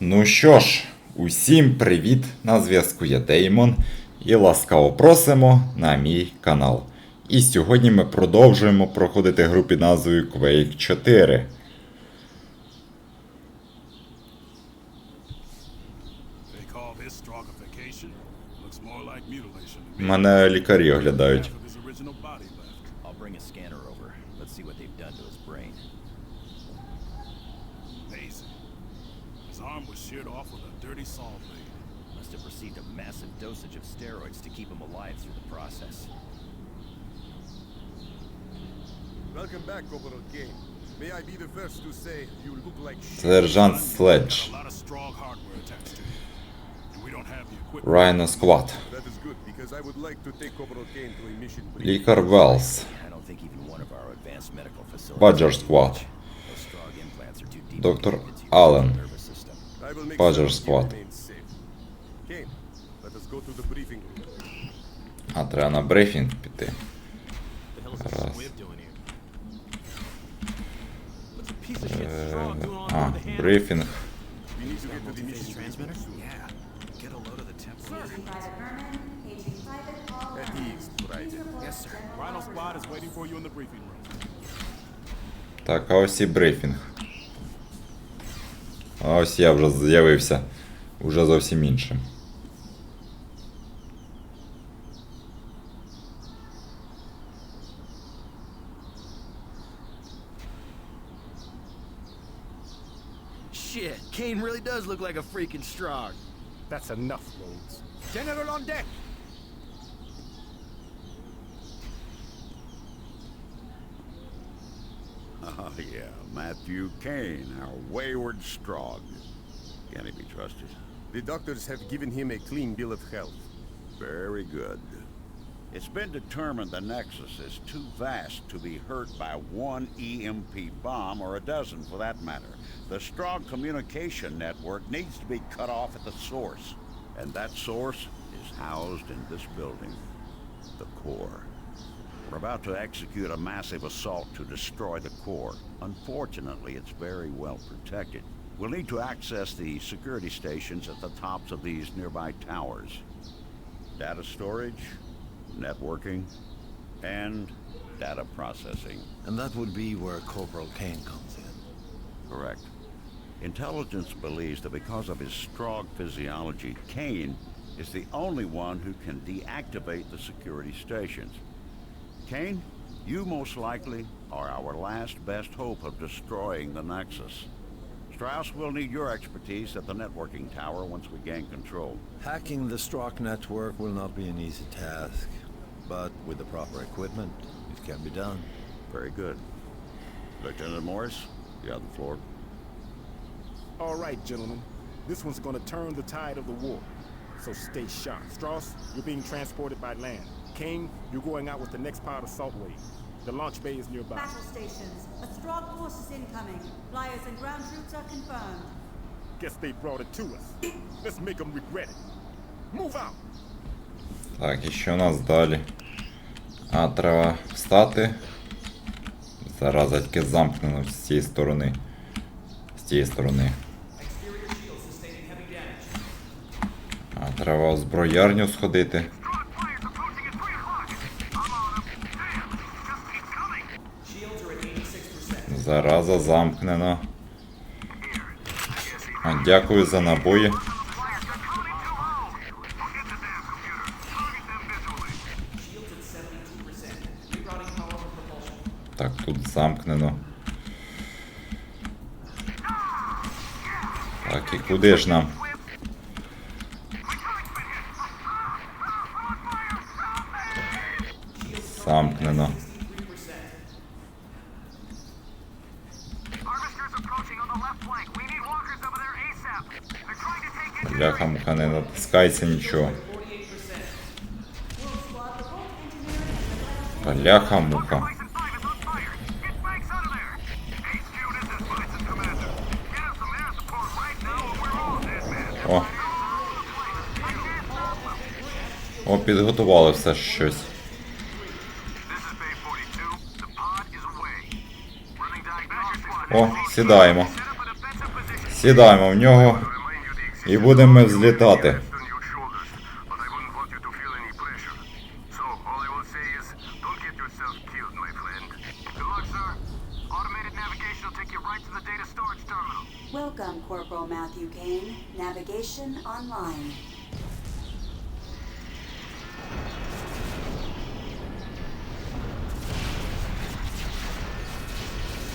Ну що ж, усім привіт! На зв'язку я Деймон і ласкаво просимо на мій канал. І сьогодні ми продовжуємо проходити гру під назвою Quake 4. Мене лікарі оглядають. Amazing. His arm was sheared off with a dirty saw blade. Must have received a massive dosage of steroids to keep him alive through the process. Welcome back, Corporal Kane. May I be the first to say you look like Sergeant Sledge. Ryan Squad. That is good because I would like to take Corporal Kane to a mission. Wells. I don't think even one of our advanced medical facilities. Badger Squad. Doctor Allen. Паджер Сквад. А, треба на брифінг піти. Раз. Е, а, брифінг. Так, а ось і брифінг. А ось я вже з'явився уже зовсім іншим. Shit, Kane really does look like a freaking strong. That's enough, Rhodes. General on deck! Oh, yeah, Matthew Kane, our wayward strog. Can he be trusted? The doctors have given him a clean bill of health. Very good. It's been determined the Nexus is too vast to be hurt by one EMP bomb, or a dozen for that matter. The strong communication network needs to be cut off at the source. And that source is housed in this building, the core. We're about to execute a massive assault to destroy the core. Unfortunately, it's very well protected. We'll need to access the security stations at the tops of these nearby towers. Data storage, networking, and data processing. And that would be where Corporal Kane comes in. Correct. Intelligence believes that because of his strong physiology, Kane is the only one who can deactivate the security stations. Kane, you most likely are our last best hope of destroying the Nexus. Strauss will need your expertise at the networking tower once we gain control. Hacking the Strock network will not be an easy task, but with the proper equipment, it can be done. Very good. Lieutenant Morris, you have the floor. All right, gentlemen. This one's going to turn the tide of the war so stay sharp. Strauss, you're being transported by land. King, you're going out with the next pod of Salt Wave. The launch bay is nearby. Battle stations. A strong force is incoming. Flyers and ground troops are confirmed. Guess they brought it to us. Let's make them regret it. Move out! Так, еще нас дали. А, треба Зараза, тільки замкнено з цієї сторони. З цієї Треба в зброярню сходити. Зараза замкнена. А, Дякую за набої. Так, тут замкнено. Так, і куди ж нам? Замкнено. Бляха, муха не натискається нічого. Бляха, муха. О, О, підготували все щось. О, сідаємо. Сідаємо в нього. І будемо ми взлітати. Welcome, Corporal Matthew Kane. Navigation online.